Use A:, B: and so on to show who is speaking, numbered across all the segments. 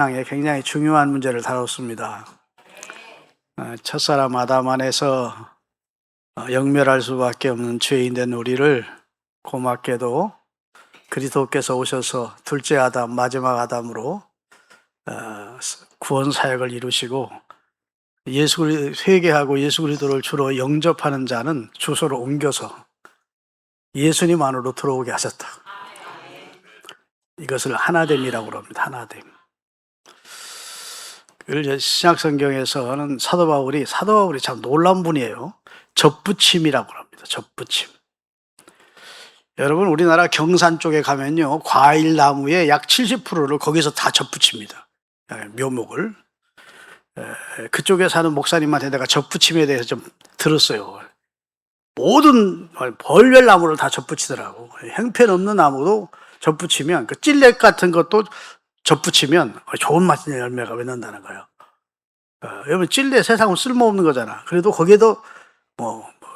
A: 신앙에 굉장히 중요한 문제를 다뤘습니다. 어, 첫사람 아담 안에서 어, 영멸할 수밖에 없는 죄인 된 우리를 고맙게도 그리스도께서 오셔서 둘째 아담, 마지막 아담으로 어, 구원 사역을 이루시고 예수 회개하고 예수 그리스도를 주로 영접하는 자는 주소를 옮겨서 예수님 안으로 들어오게 하셨다. 이것을 하나됨이라고 합니다. 하나됨. 이제 신약 성경에서는 사도 바울이 사도 바울이 참 놀라운 분이에요. 접붙임이라고 합니다. 접붙임. 여러분 우리나라 경산 쪽에 가면요 과일 나무의 약 70%를 거기서 다 접붙입니다. 예, 묘목을 에, 그쪽에 사는 목사님한테 내가 접붙임에 대해서 좀 들었어요. 모든 벌별 나무를 다 접붙이더라고. 형편없는 나무도 접붙이면 그 찔레 같은 것도 접붙이면 좋은 맛의 열매가 맺는다는 거예요. 어, 여러분 찔레 세상은 쓸모없는 거잖아. 그래도 거기에도 뭐, 뭐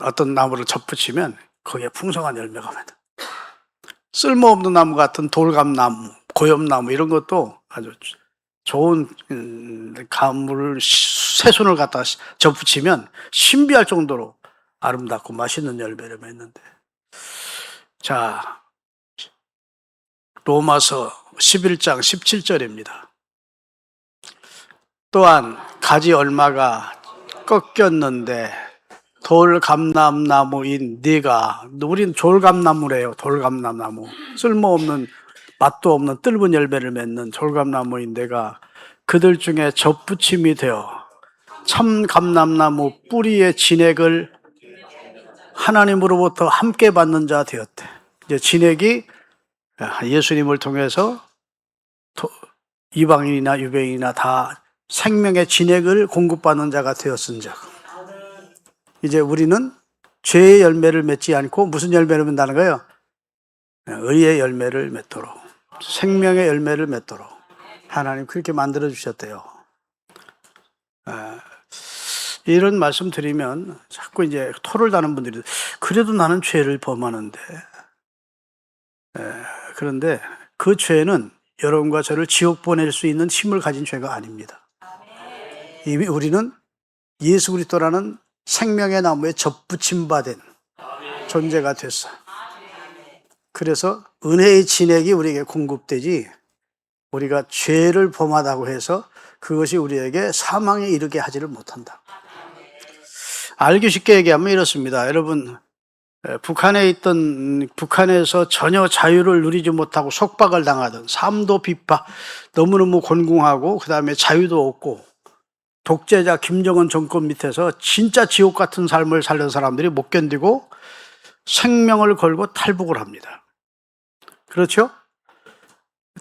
A: 어떤 나무를 접붙이면 거기에 풍성한 열매가 맺어. 쓸모없는 나무 같은 돌감나무, 고엽나무 이런 것도 아주 좋은 음, 가물을 새순을 갖다 접붙이면 신비할 정도로 아름답고 맛있는 열매를 맺는데 자 로마서 11장 17절입니다. 또한 가지 얼마가 꺾였는데 돌감람나무인 네가 우린 돌감나무래요. 돌감나무 쓸모없는 맛도 없는 뜰은 열매를 맺는 돌감나무인 내가 그들 중에 접붙임이 되어 참 감람나무 뿌리의 진액을 하나님으로부터 함께 받는 자 되었대. 이제 진액이 예수님을 통해서 이방인이나 유배인이나 다 생명의 진액을 공급받는 자가 되었은 자. 이제 우리는 죄의 열매를 맺지 않고 무슨 열매를 맺는다는 거예요? 의의 열매를 맺도록 생명의 열매를 맺도록 하나님 그렇게 만들어 주셨대요. 이런 말씀 드리면 자꾸 이제 토를 다는 분들이 그래도 나는 죄를 범하는데 그런데 그 죄는 여러분과 저를 지옥 보낼 수 있는 힘을 가진 죄가 아닙니다. 이미 우리는 예수 그리스도라는 생명의 나무에 접붙임 받은 존재가 됐어. 그래서 은혜의 진액이 우리에게 공급되지 우리가 죄를 범하다고 해서 그것이 우리에게 사망에 이르게 하지를 못한다. 알기 쉽게 얘기하면 이렇습니다. 여러분 북한에 있던 북한에서 전혀 자유를 누리지 못하고 속박을 당하던 삶도 비파 너무너무 곤궁하고 그다음에 자유도 없고 독재자 김정은 정권 밑에서 진짜 지옥 같은 삶을 살던 사람들이 못 견디고 생명을 걸고 탈북을 합니다. 그렇죠?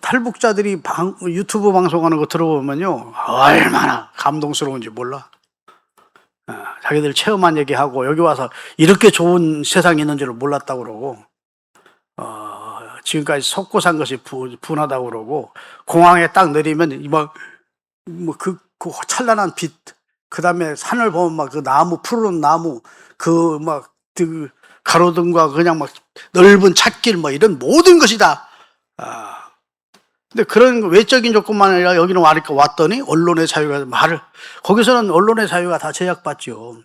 A: 탈북자들이 방, 유튜브 방송하는 거 들어보면요 얼마나 감동스러운지 몰라. 어, 자기들 체험한 얘기하고 여기 와서 이렇게 좋은 세상이 있는 줄 몰랐다고 그러고 어, 지금까지 속고 산 것이 부, 분하다고 그러고 공항에 딱 내리면 막뭐그 그 찬란한 빛, 그 다음에 산을 보면 막 그 나무, 푸른 나무, 그 막, 그 가로등과 그냥 막 넓은 찻길 뭐 이런 모든 것이 다, 아. 근데 그런 외적인 조건만 아니라 여기는 와니까 왔더니 언론의 자유가 말을, 거기서는 언론의 자유가 다 제약받죠.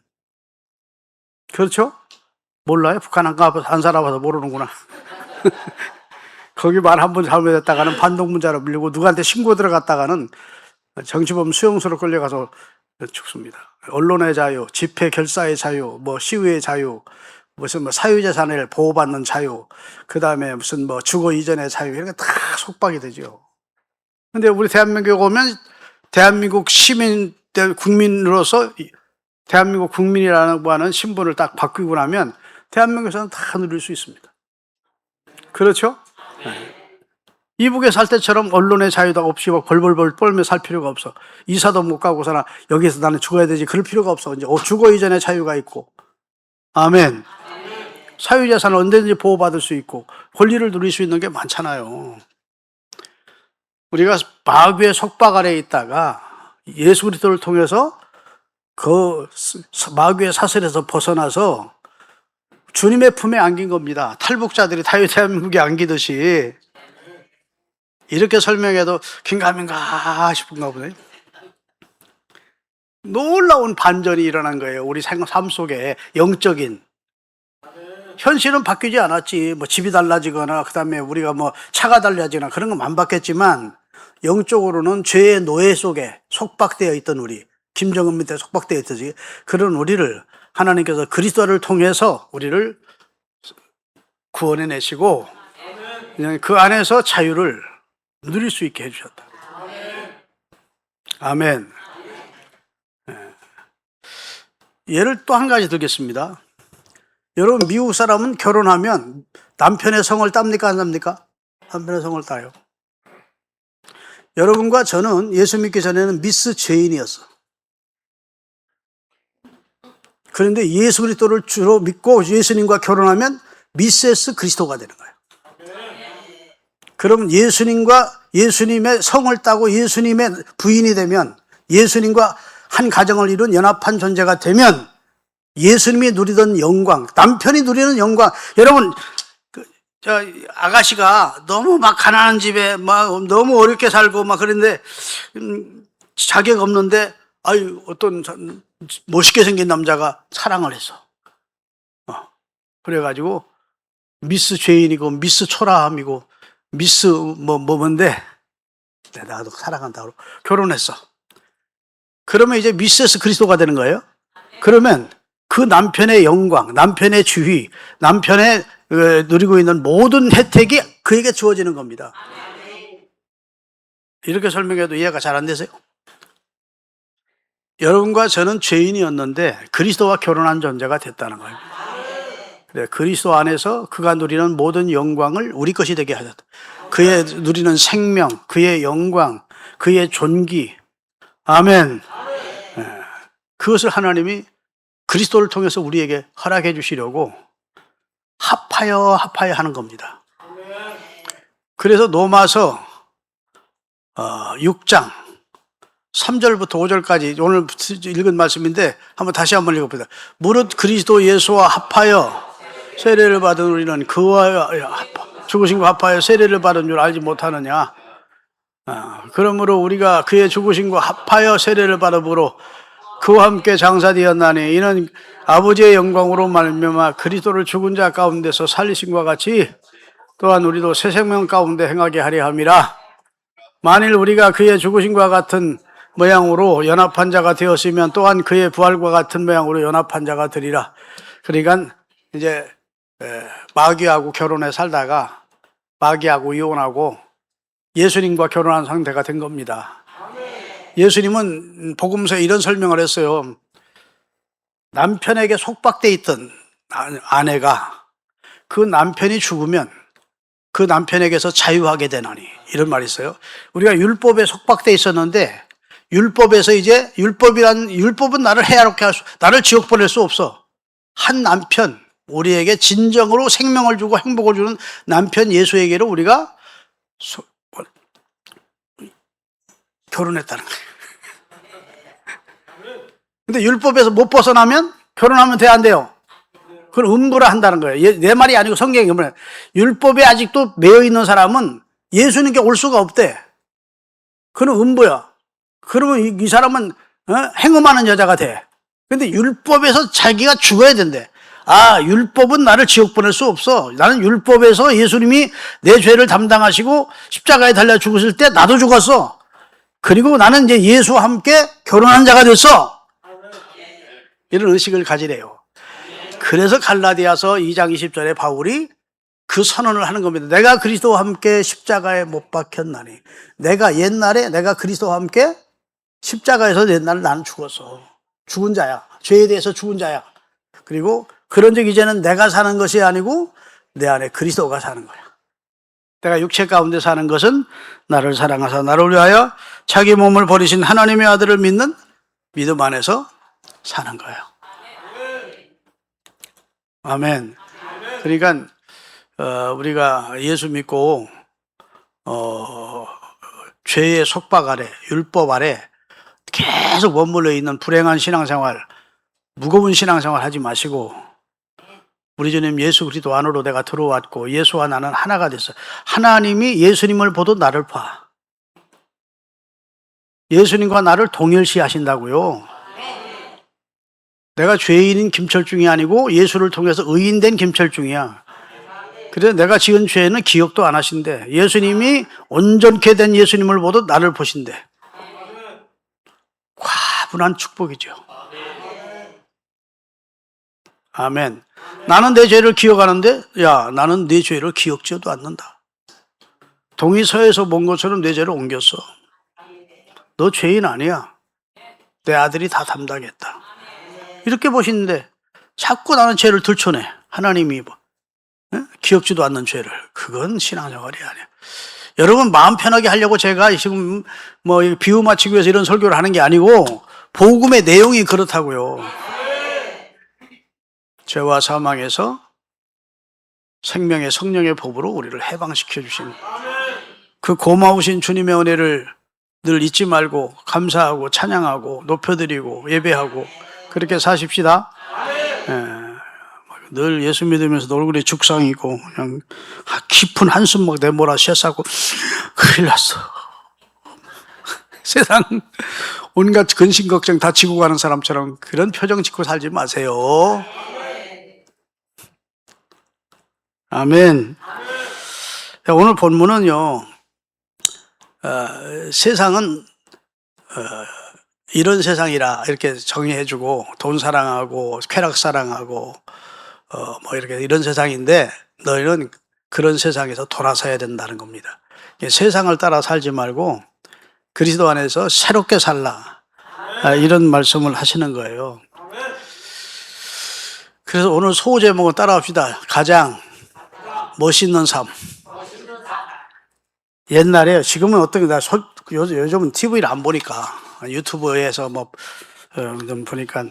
A: 그렇죠? 몰라요? 북한 안 가봐서 안 살아봐서 모르는구나. 거기 말 한 번 잘못했다가는 반동 문자로 밀리고 누구한테 신고 들어갔다가는 정치범 수용소로 끌려가서 죽습니다. 언론의 자유, 집회 결사의 자유, 뭐 시위의 자유, 무슨 뭐 사유재산을 보호받는 자유, 그 다음에 무슨 뭐 주거 이전의 자유, 이런 게 다 속박이 되죠. 근데 우리 대한민국 오면 대한민국 시민, 국민으로서 대한민국 국민이라는 하는 신분을 딱 바뀌고 나면 대한민국에서는 다 누릴 수 있습니다. 그렇죠? 네. 이북에 살 때처럼 언론의 자유도 없이 막 벌벌벌 떨며 살 필요가 없어. 이사도 못 가고서나 여기서 나는 죽어야 되지. 그럴 필요가 없어. 이제 어, 죽어 이전에 자유가 있고. 아멘. 사유재산을 언제든지 보호받을 수 있고 권리를 누릴 수 있는 게 많잖아요. 우리가 마귀의 속박 아래에 있다가 예수 그리스도를 통해서 그 마귀의 사슬에서 벗어나서 주님의 품에 안긴 겁니다. 탈북자들이 다윗 대한민국에 안기듯이 이렇게 설명해도 긴가민가 싶은가 보네. 놀라운 반전이 일어난 거예요. 우리 생- 삶 속에 영적인. 현실은 바뀌지 않았지. 뭐 집이 달라지거나 그 다음에 우리가 뭐 차가 달라지거나 그런 건안 바뀌었지만 영적으로는 죄의 노예 속에 속박되어 있던 우리 김정은 밑에 속박되어 있듯이 그런 우리를 하나님께서 그리스도를 통해서 우리를 구원해 내시고 그 안에서 자유를 누릴 수 있게 해주셨다. 아멘. 예. 예를 또 한 가지 들겠습니다. 여러분 미국 사람은 결혼하면 남편의 성을 땁니까 안 땁니까? 남편의 성을 따요. 여러분과 저는 예수 믿기 전에는 미스 죄인이었어. 그런데 예수 그리스도를 주로 믿고 예수님과 결혼하면 미세스 그리스도가 되는 거예요. 그럼 예수님과 예수님의 성을 따고 예수님의 부인이 되면 예수님과 한 가정을 이룬 연합한 존재가 되면 예수님이 누리던 영광, 남편이 누리는 영광. 여러분, 그, 저 아가씨가 너무 막 가난한 집에 막 너무 어렵게 살고 막 그런데 음, 자격 없는데 아유 어떤 사- 멋있게 생긴 남자가 사랑을 했어. 어, 그래가지고 미스 죄인이고 미스 초라함이고 미스 뭐, 뭐 뭔데 네, 나도 사랑한다고 결혼했어. 그러면 이제 미세스 그리스도가 되는 거예요. 그러면 그 남편의 영광, 남편의 주의, 남편의 어, 누리고 있는 모든 혜택이 그에게 주어지는 겁니다. 이렇게 설명해도 이해가 잘 안 되세요? 여러분과 저는 죄인이었는데 그리스도와 결혼한 존재가 됐다는 거예요. 그래, 그리스도 안에서 그가 누리는 모든 영광을 우리 것이 되게 하셨다. 그의 누리는 생명, 그의 영광, 그의 존귀. 아멘. 예. 그것을 하나님이 그리스도를 통해서 우리에게 허락해 주시려고 합하여 합하여 하는 겁니다. 그래서 로마서 어, 6장 3절부터 5절까지 오늘 읽은 말씀인데 한번 다시 한번 읽어보자. 무릇 그리스도 예수와 합하여 세례를 받은 우리는 그와 합- 죽으신 과 합하여 세례를 받은 줄 알지 못하느냐. 아, 그러므로 우리가 그의 죽으신 과 합하여 세례를 받음으로 그와 함께 장사되었나니 이는 아버지의 영광으로 말미암아 그리스도를 죽은 자 가운데서 살리신 과 같이 또한 우리도 새 생명 가운데 행하게 하려 함이라. 만일 우리가 그의 죽으신과 같은 모양으로 연합한 자가 되었으면 또한 그의 부활과 같은 모양으로 연합한 자가 되리라. 그러니까 이제 에, 마귀하고 결혼해 살다가 마귀하고 이혼하고 예수님과 결혼한 상태가 된 겁니다. 예수님은 복음서에 이런 설명을 했어요. 남편에게 속박돼 있던 아- 아내가 그 남편이 죽으면 그 남편에게서 자유하게 되나니 이런 말이 있어요. 우리가 율법에 속박돼 있었는데 율법에서 이제 율법이란 율법은 나를 해롭게 할 수, 나를 지옥 보낼 수 없어. 한 남편 우리에게 진정으로 생명을 주고 행복을 주는 남편 예수에게로 우리가 결혼했다는 거예요. 근데 율법에서 못 벗어나면 결혼하면 돼 안 돼요? 그걸 음부라 한다는 거예요. 얘- 내 말이 아니고 성경이 뭐냐. 율법에 아직도 매여 있는 사람은 예수님께 올 수가 없대. 그는 음부야. 그러면 이, 이 사람은 어? 행음하는 여자가 돼. 근데 율법에서 자기가 죽어야 된대. 아, 율법은 나를 지옥 보낼 수 없어. 나는 율법에서 예수님이 내 죄를 담당하시고 십자가에 달려 죽으실 때 나도 죽었어. 그리고 나는 이제 예수와 함께 결혼한 자가 됐어. 이런 의식을 가지래요. 그래서 갈라디아서 2장 20절에 바울이 그 선언을 하는 겁니다. 내가 그리스도와 함께 십자가에 못 박혔나니. 내가 옛날에 내가 그리스도와 함께 십자가에서 옛날에 나는 죽었어. 죽은 자야. 죄에 대해서 죽은 자야. 그리고 그런 적 이제는 내가 사는 것이 아니고 내 안에 그리스도가 사는 거야. 내가 육체 가운데 사는 것은 나를 사랑하사 나를 위하여 자기 몸을 버리신 하나님의 아들을 믿는 믿음 안에서 사는 거예요. 아멘. 그러니까 어, 우리가 예수 믿고 어, 죄의 속박 아래, 율법 아래 계속 머물러 있는 불행한 신앙생활, 무거운 신앙생활 하지 마시고 우리 주님 예수 그리스도 안으로 내가 들어왔고 예수와 나는 하나가 됐어. 하나님이 예수님을 보도 나를 봐. 예수님과 나를 동일시 하신다고요. 내가 죄인인 김철중이 아니고 예수를 통해서 의인된 김철중이야. 그래서 내가 지은 죄는 기억도 안 하신대. 예수님이 온전케 된 예수님을 보도 나를 보신대. 과분한 축복이죠. 아멘. 나는 내 죄를 기억하는데, 야, 나는 내 죄를 기억지도 않는다. 동의서에서 본 것처럼 내 죄를 옮겼어. 너 죄인 아니야. 내 아들이 다 담당했다. 이렇게 보시는데, 자꾸 나는 죄를 들춰내. 하나님이 뭐, 예? 기억지도 않는 죄를. 그건 신앙생활이 아니야. 여러분 마음 편하게 하려고 제가 지금 뭐 비유 맞추기 위해서 이런 설교를 하는 게 아니고 복음의 내용이 그렇다고요. 죄와 사망에서 생명의 성령의 법으로 우리를 해방시켜 주신 그 고마우신 주님의 은혜를 늘 잊지 말고 감사하고 찬양하고 높여드리고 예배하고 그렇게 사십시다. 예. 늘 예수 믿으면서 얼굴이 죽상이고 그냥 깊은 한숨 막 내몰아 쉬었고 큰일 났어. 세상 온갖 근심 걱정 다 지고 가는 사람처럼 그런 표정 짓고 살지 마세요. 아멘. 자, 오늘 본문은요, 어, 세상은 어, 이런 세상이라 이렇게 정의해주고 돈 사랑하고 쾌락 사랑하고 어, 뭐 이렇게 이런 세상인데 너희는 그런 세상에서 돌아서야 된다는 겁니다. 세상을 따라 살지 말고 그리스도 안에서 새롭게 살라 아, 이런 말씀을 하시는 거예요. 그래서 오늘 소 제목을 따라합시다. 가장 멋있는 삶. 옛날에 지금은 어떤 게나 요즘 요즘은 TV를 안 보니까 유튜브에서 뭐 좀 보니까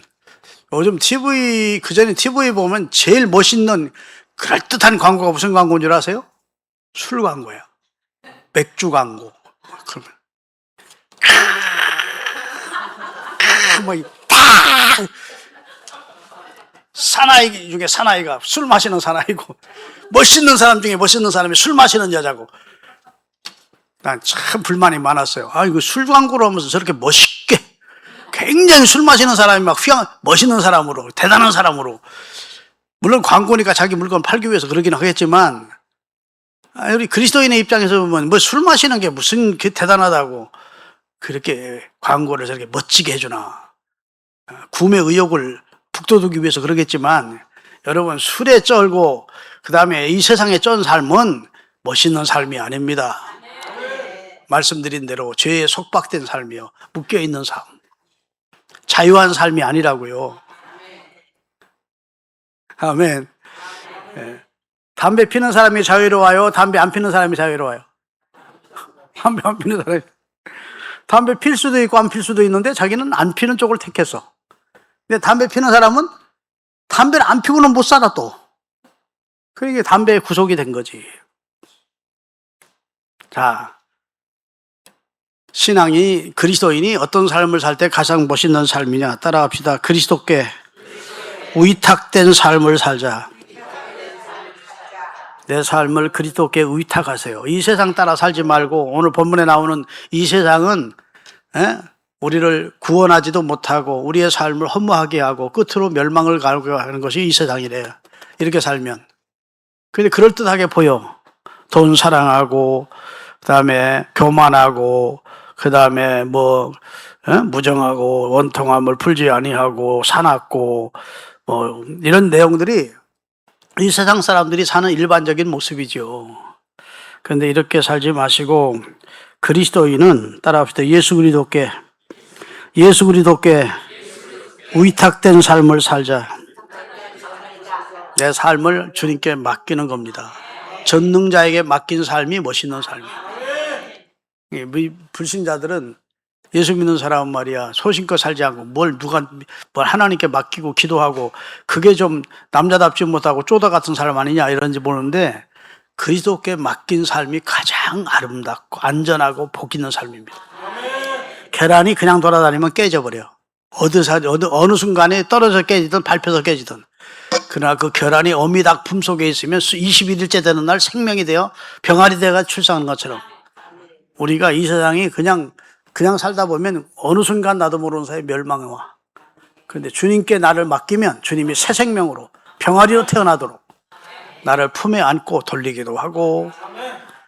A: 요즘 TV 그 전에 TV 보면 제일 멋있는 그럴듯한 광고가 무슨 광고인 줄 아세요? 술 광고야. 맥주 광고. 그러면 뭐다 사나이 중에 사나이가 술 마시는 사나이고 멋있는 사람 중에 멋있는 사람이 술 마시는 여자고. 난 참 불만이 많았어요. 아 이거 술 광고를 하면서 저렇게 멋있게 굉장히 술 마시는 사람이 막 휘황 멋있는 사람으로 대단한 사람으로. 물론 광고니까 자기 물건 팔기 위해서 그러긴 하겠지만 아, 우리 그리스도인의 입장에서 보면 뭐 술 마시는 게 무슨 그 대단하다고 그렇게 광고를 저렇게 멋지게 해주나. 아, 구매 의욕을 북돋우기 위해서 그러겠지만 여러분 술에 쩔고 그 다음에 이 세상에 쩐 삶은 멋있는 삶이 아닙니다. 말씀드린 대로 죄에 속박된 삶이요 묶여 있는 삶. 자유한 삶이 아니라고요. 아멘. 예. 담배 피는 사람이 자유로워요? 담배 안 피는 사람이 자유로워요? 담배 안 피는 사람이. 담배 필 수도 있고 안 필 수도 있는데 자기는 안 피는 쪽을 택했어. 근데 담배 피는 사람은 담배를 안 피고는 못 살아 또. 그러니까 담배에 구속이 된 거지. 자, 신앙이 그리스도인이 어떤 삶을 살 때 가장 멋있는 삶이냐 따라합시다. 그리스도께 위탁된 삶을 살자. 내 삶을 그리스도께 위탁하세요. 이 세상 따라 살지 말고 오늘 본문에 나오는 이 세상은 에? 우리를 구원하지도 못하고 우리의 삶을 허무하게 하고 끝으로 멸망을 가고 하는 것이 이 세상이래요. 이렇게 살면. 근데 그럴듯하게 보여. 돈 사랑하고 그 다음에 교만하고 그 다음에 뭐 에? 무정하고 원통함을 풀지 아니하고 사납고 뭐 이런 내용들이 이 세상 사람들이 사는 일반적인 모습이죠. 그런데 이렇게 살지 마시고 그리스도인은 따라합시다. 예수 그리스도께 예수 그리스도께 위탁된 삶을 살자. 내 삶을 주님께 맡기는 겁니다. 전능자에게 맡긴 삶이 멋있는 삶이에요. 이 불신자들은 예수 믿는 사람은 말이야 소신껏 살지 않고 뭘 누가 뭘 하나님께 맡기고 기도하고 그게 좀 남자답지 못하고 쪼다 같은 사람 아니냐 이런지 모르는데 그리스도께 맡긴 삶이 가장 아름답고 안전하고 복 있는 삶입니다. 계란이 그냥 돌아다니면 깨져버려. 어디서 어느, 어느 순간에 떨어져 깨지든 밟혀서 깨지든 그러나 그 결함이 어미 닭 품 속에 있으면 21일째 되는 날 생명이 되어 병아리 되가 출생하는 것처럼 우리가 이 세상이 그냥 그냥 살다 보면 어느 순간 나도 모르는 사이에 멸망에 와. 그런데 주님께 나를 맡기면 주님이 새 생명으로 병아리로 태어나도록 나를 품에 안고 돌리기도 하고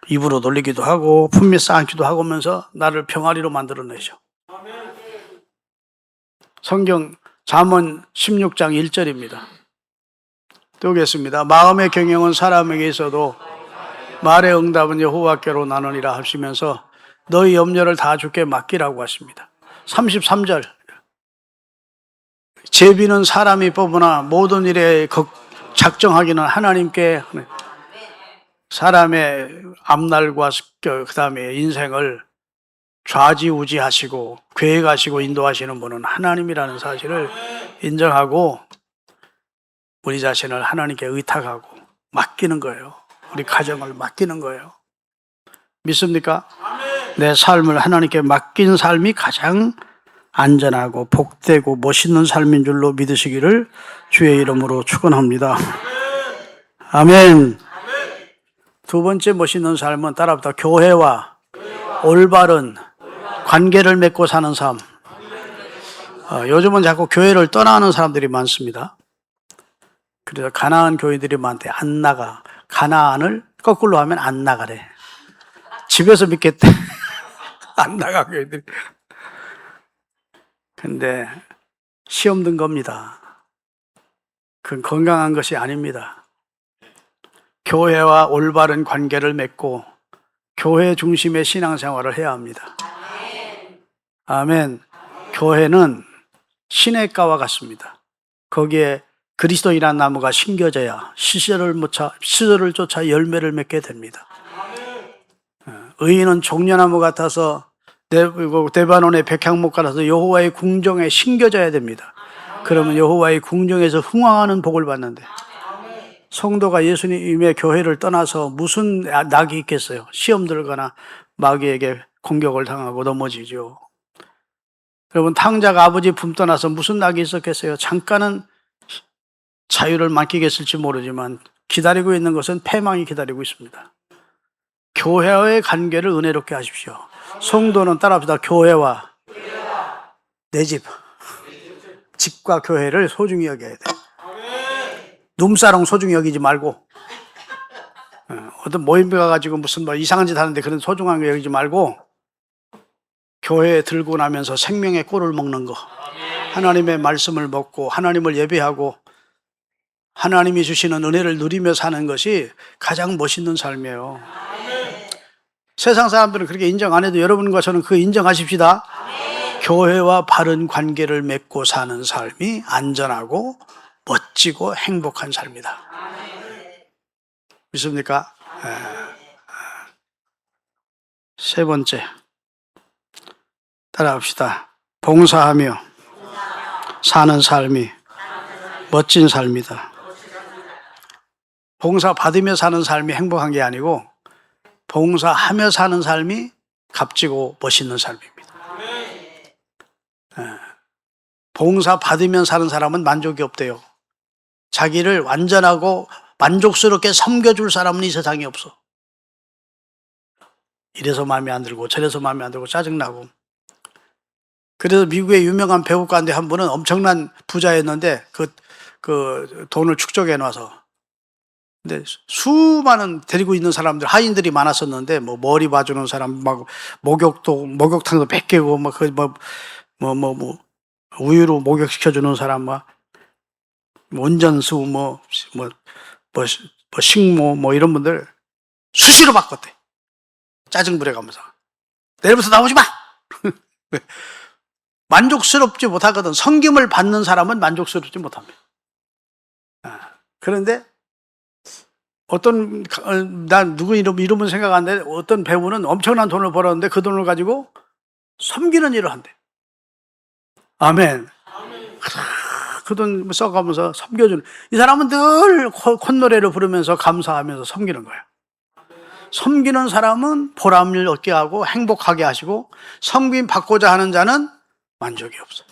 A: 입으로 돌리기도 하고 품에 쌓기도 하고 하면서 나를 병아리로 만들어내죠. 성경 잠언 16장 1절입니다. 띄우겠습니다. 마음의 경영은 사람에게 있어도 말의 응답은 여호와께로 나누니라 하시면서 너희 염려를 다 주께 맡기라고 하십니다. 33절 제비는 사람이 뽑으나 모든 일에 걱- 작정하기는 하나님께. 사람의 앞날과 그 다음에 인생을 좌지우지하시고 계획하시고 인도하시는 분은 하나님이라는 사실을 인정하고 우리 자신을 하나님께 의탁하고 맡기는 거예요. 우리 가정을 맡기는 거예요. 믿습니까? 내 삶을 하나님께 맡긴 삶이 가장 안전하고 복되고 멋있는 삶인 줄로 믿으시기를 주의 이름으로 축원합니다. 아멘. 두 번째 멋있는 삶은 따라붙어 교회와 올바른 관계를 맺고 사는 삶. 어, 요즘은 자꾸 교회를 떠나는 사람들이 많습니다. 그래서 가나안 교회들이 많대. 안 나가. 가나안을 거꾸로 하면 안 나가래. 집에서 믿겠대. 안 나가 교회들이. 근데 시험 든 겁니다. 그건 건강한 것이 아닙니다. 교회와 올바른 관계를 맺고 교회 중심의 신앙생활을 해야 합니다. 아멘. 교회는 시냇가와 같습니다. 거기에 그리스도이라는 나무가 심겨져야 시절을 쫓아 시절을 쫓아 열매를 맺게 됩니다. 어, 의인은 종려나무 같아서 대- 그리고 대바논의 백향목 같아서 여호와의 궁정에 심겨져야 됩니다. 그러면 여호와의 궁정에서 흥왕하는 복을 받는데 성도가 예수님의 교회를 떠나서 무슨 낙이 있겠어요? 시험 들거나 마귀에게 공격을 당하고 넘어지죠. 여러분 탕자가 아버지 품 떠나서 무슨 낙이 있었겠어요? 잠깐은 자유를 맡기겠을지 모르지만 기다리고 있는 것은 패망이 기다리고 있습니다. 교회와의 관계를 은혜롭게 하십시오. 성도는 따라합시다. 교회와 내 집, 집과 교회를 소중히 여겨야 돼. 눈사롱 소중히 여기지 말고 어, 어떤 모임에 가가지고 무슨 뭐 이상한 짓 하는데 그런 소중한 거 여기지 말고 교회에 들고 나면서 생명의 꿀을 먹는 거 하나님의 말씀을 먹고 하나님을 예배하고 하나님이 주시는 은혜를 누리며 사는 것이 가장 멋있는 삶이에요. 세상 사람들은 그렇게 인정 안 해도 여러분과 저는 그 인정하십시다. 교회와 바른 관계를 맺고 사는 삶이 안전하고 멋지고 행복한 삶이다. 믿습니까? 에. 세 번째. 따라합시다. 봉사하며 사는 삶이 멋진 삶이다. 봉사 받으며 사는 삶이 행복한 게 아니고 봉사하며 사는 삶이 값지고 멋있는 삶입니다. 예. 봉사 받으면 사는 사람은 만족이 없대요. 자기를 완전하고 만족스럽게 섬겨줄 사람은 이 세상에 없어. 이래서 마음에 안 들고 저래서 마음에 안 들고 짜증나고. 그래서 미국의 유명한 배우 가운데 한 분은 엄청난 부자였는데 그, 그 돈을 축적해 놔서. 근데 수많은 데리고 있는 사람들 하인들이 많았었는데 뭐 머리 봐주는 사람 막 목욕도 목욕탕도 뺏기고 막그뭐뭐뭐 뭐, 뭐, 뭐 우유로 목욕시켜 주는 사람 막 운전수 뭐뭐 뭐, 뭐, 뭐 식모 뭐 이런 분들 수시로 바꿨대. 짜증 부려가면서. 내일부터 나오지 마 만족스럽지 못하거든 성김을 받는 사람은 만족스럽지 못합니다 아, 그런데 어떤 어, 난 누구 이름 이름은 생각 안 돼. 어떤 배우는 엄청난 돈을 벌었는데 그 돈을 가지고 섬기는 일을 한대. 아멘. 그돈 써가면서 섬겨주는 이 사람은 늘 콧- 콧노래를 부르면서 감사하면서 섬기는 거야. 섬기는 사람은 보람을 얻게 하고 행복하게 하시고 섬김 받고자 하는 자는 만족이 없어.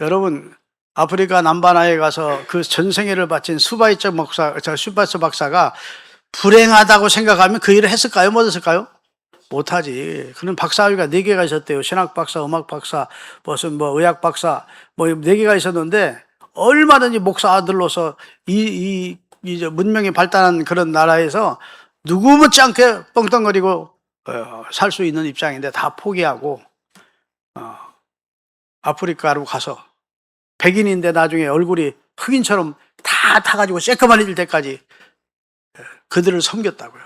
A: 여러분 아프리카 남바나에 가서 그 전생애를 바친 수바이처 목사, 저 슈바이처 박사가 불행하다고 생각하면 그 일을 했을까요? 못했을까요? 못하지. 그는 박사학위가 네 개가 있었대요. 신학 박사, 음악 박사, 무슨 뭐 의학 박사, 뭐 네 개가 있었는데 얼마든지 목사 아들로서 이, 이, 이 문명이 발달한 그런 나라에서 누구 못지않게 뻥뻥거리고 어, 살수 있는 입장인데 다 포기하고 어, 아프리카로 가서 백인인데 나중에 얼굴이 흑인처럼 다 타가지고 새까만해질 때까지 어, 그들을 섬겼다고요.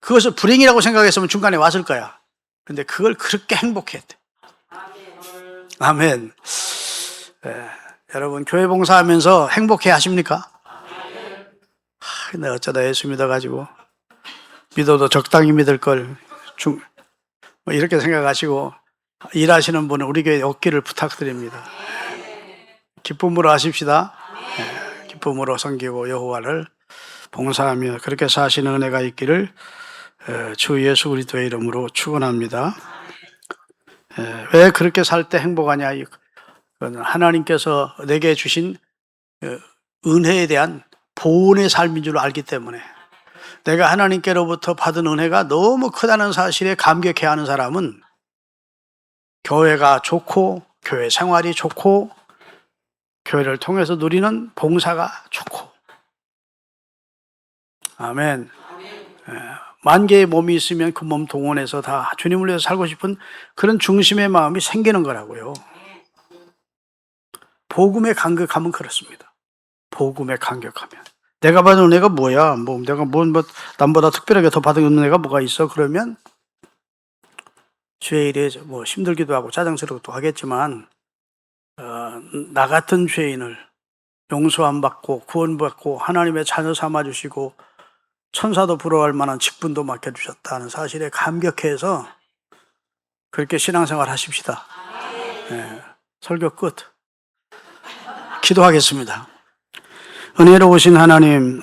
A: 그것을 불행이라고 생각했으면 중간에 왔을 거야. 근데 그걸 그렇게 행복했대. 아멘. 예, 여러분 교회 봉사하면서 행복해 하십니까? 하, 근데 어쩌다 예수 믿어가지고 믿어도 적당히 믿을 걸 중, 뭐 이렇게 생각하시고 일하시는 분은 우리 교회 없기를 부탁드립니다. 기쁨으로 하십시다. 예, 기쁨으로 섬기고 여호와를 봉사하며 그렇게 사시는 은혜가 있기를 에, 주 예수 그리스도의 이름으로 축원합니다. 에, 왜 그렇게 살 때 행복하냐? 하나님께서 내게 주신 어, 은혜에 대한 보온의 삶인 줄 알기 때문에 내가 하나님께로부터 받은 은혜가 너무 크다는 사실에 감격해 하는 사람은 교회가 좋고 교회 생활이 좋고 교회를 통해서 누리는 봉사가 좋고 아멘. 만 개의 몸이 있으면 그 몸 동원해서 다 주님을 위해서 살고 싶은 그런 중심의 마음이 생기는 거라고요. 복음에 감격하면 그렇습니다. 복음에 감격하면. 내가 받은 은혜가 뭐야? 뭐 내가 뭐, 뭐 남보다 특별하게 더 받은 은혜가 뭐가 있어? 그러면 죄의 일에 뭐 힘들기도 하고 짜증스럽기도 하겠지만 어, 나 같은 죄인을 용서함 받고 구원받고 하나님의 자녀 삼아 주시고 천사도 부러워할 만한 직분도 맡겨 주셨다는 사실에 감격해서 그렇게 신앙생활 하십시다. 예, 설교 끝. 기도하겠습니다. 은혜로우신 하나님,